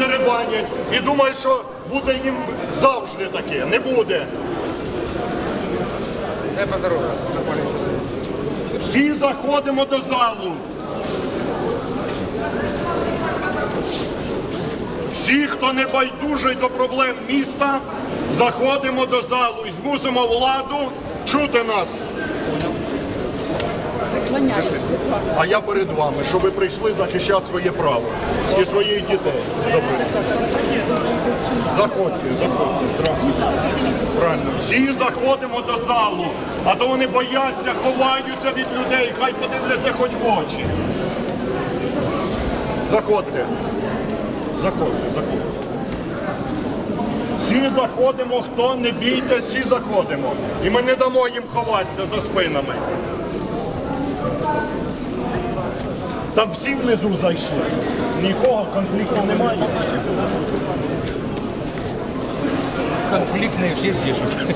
сидять і думають, що буде їм завжди таке. Не буде. Всі заходимо до залу. Всі, хто не байдужий до проблем міста, заходимо до залу і змусимо владу чути нас. А я перед вами, щоб ви прийшли захищати своє право і своїх дітей. Добре. Заходьте, заходьте. Правильно. Всі заходимо до залу, а то вони бояться, ховаються від людей, хай подивляться хоч в очі. Заходьте. Заходьте, заходьте. Всі заходимо, хто не бійтесь, всі заходимо. І ми не дамо їм ховатися за спинами. Там всі внизу зайшли. Нікого конфлікту немає. Конфликтные всі здесь уже.